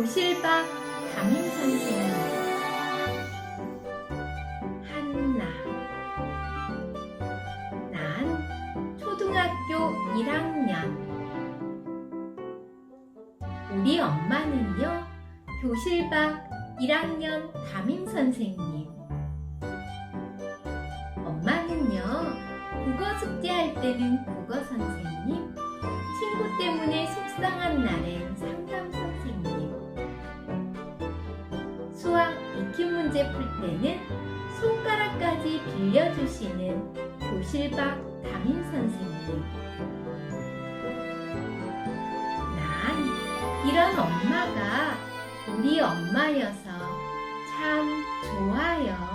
교실 밖 담임 선생님. 한나. 난 초등학교 1학년. 우리 엄마는요 교실 밖 1학년 담임 선생님. 엄마는요 국어 숙제할 때는 국어 선생님. 친구 때문에 속상한 날엔 익힘 문제 풀 때는 손가락까지 빌려주시는 교실 밖 담임 선생님. 난 이런 엄마가 우리 엄마여서 참 좋아요.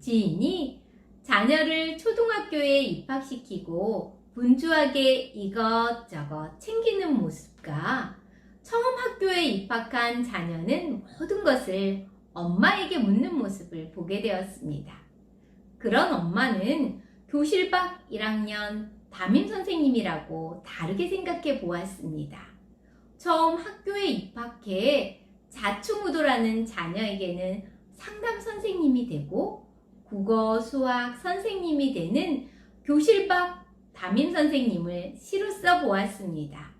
지인이 자녀를 초등학교에 입학시키고 분주하게 이것저것 챙기는 모습과 처음 학교에 입학한 자녀는 모든 것을 엄마에게 묻는 모습을 보게 되었습니다. 그런 엄마는 교실 밖 1학년 담임 선생님이라고 다르게 생각해 보았습니다. 처음 학교에 입학해 자충우도라는 자녀에게는 상담 선생님이 되고 국어, 수학 선생님이 되는 교실 밖 담임 선생님을 시로 써 보았습니다.